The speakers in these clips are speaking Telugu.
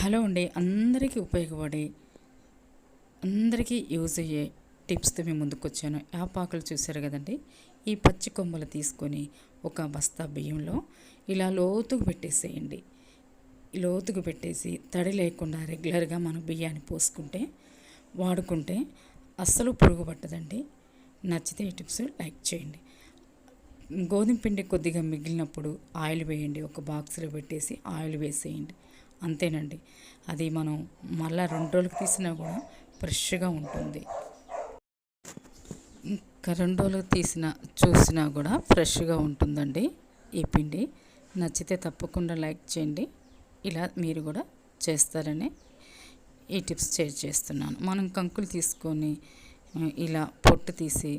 హలో అండి. అందరికీ ఉపయోగపడే అందరికీ యూజ్ అయ్యే టిప్స్తో మేము ముందుకు వచ్చాను. యాపాకులు చూశారు కదండి? ఈ పచ్చి కొమ్మలు తీసుకొని ఒక బస్తా బియ్యంలో ఇలా లోతుకు పెట్టేసేయండి. లోతుకు పెట్టేసి తడి లేకుండా రెగ్యులర్గా మనం బియ్యాన్ని పోసుకుంటే వాడుకుంటే అస్సలు పురుగు పట్టదండి. నచ్చితే ఈ టిప్స్ లైక్ చేయండి. గోధుమ పిండి కొద్దిగా మిగిలినప్పుడు ఆయిల్ వేయండి. ఒక బాక్స్లో పెట్టేసి ఆయిల్ వేసేయండి. అంతేనండి. అది మనం మళ్ళీ రెండు రోజులకు తీసినా కూడా ఫ్రెష్గా ఉంటుంది. ఇంకా రెండు రోజులకు తీసిన చూసినా కూడా ఫ్రెష్గా ఉంటుందండి ఈ పిండి. నచ్చితే తప్పకుండా లైక్ చేయండి. ఇలా మీరు కూడా చేస్తారని ఈ టిప్స్ షేర్ చేస్తున్నాను. మనం కంకులు తీసుకొని ఇలా పొట్టు తీసి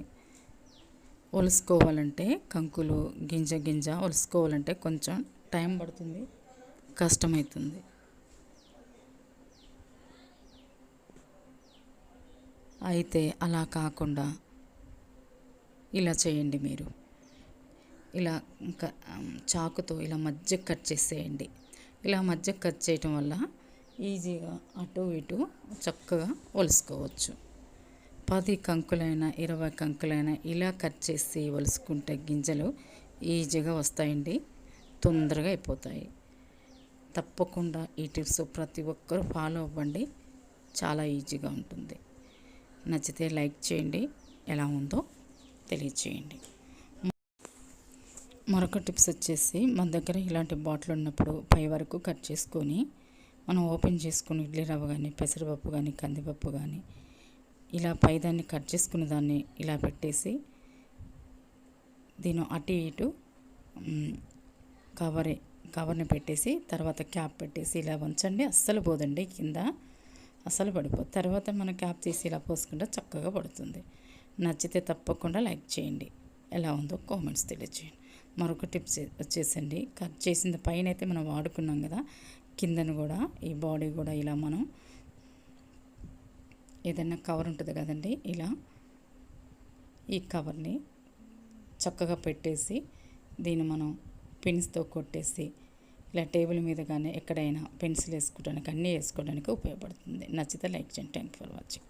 ఒలుసుకోవాలంటే కంకులు గింజ గింజ ఒలుసుకోవాలంటే కొంచెం టైం పడుతుంది. కష్టమవుతుంది అయితే అలా కాకుండా ఇలా చేయండి మీరు. ఇలా చాకుతో ఇలా మధ్య కట్ చేసేయండి. ఇలా మధ్య కట్ చేయటం వల్ల ఈజీగా అటు ఇటు చక్కగా ఒలుసుకోవచ్చు. పది కంకులైనా ఇరవై కంకులైనా ఇలా కట్ చేసి ఒలుసుకుంటే గింజలు ఈజీగా వస్తాయండి. తొందరగా అయిపోతాయి. తప్పకుండా ఈ టిప్స్ ప్రతి ఒక్కరూ ఫాలో అవ్వండి. చాలా ఈజీగా ఉంటుంది. నచ్చితే లైక్ చేయండి. ఎలా ఉందో తెలియచేయండి. మరొక టిప్స్ వచ్చేసి మన దగ్గర ఇలాంటి బాటిల్ ఉన్నప్పుడు పై వరకు కట్ చేసుకొని మనం ఓపెన్ చేసుకుని ఇడ్లీ రవ్వ కానీ పెసరపప్పు కానీ కందిపప్పు కానీ ఇలా పైదాన్ని కట్ చేసుకున్న దాన్ని ఇలా పెట్టేసి దీని అటు ఇటు కవరే కవర్ని పెట్టేసి తర్వాత క్యాప్ పెట్టేసి ఇలా ఉంచండి. అస్సలు పోదండి కింద. అస్సలు పడిపోదు. తర్వాత మనం క్యాప్ తీసి ఇలా పోసుకుంటే చక్కగా పడుతుంది. నచ్చితే తప్పకుండా లైక్ చేయండి. ఎలా ఉందో కామెంట్స్ తెలియచేయండి. మరొక టిప్స్ వచ్చేసండి. కట్ చేసిన పైన అయితే మనం వాడుకున్నాం కదా కిందను కూడా ఈ బాడీ కూడా ఇలా మనం ఏదైనా కవర్ ఉంటుంది కదండి ఇలా ఈ కవర్ని చక్కగా పెట్టేసి దీన్ని మనం పెన్స్తో కొట్టేసి ఇలా టేబుల్ మీద కానీ ఎక్కడైనా పెన్సిల్ వేసుకోవడానికి అన్నీ వేసుకోవడానికి ఉపయోగపడుతుంది. నచ్చితే లైక్ చేయండి. Thank for watching.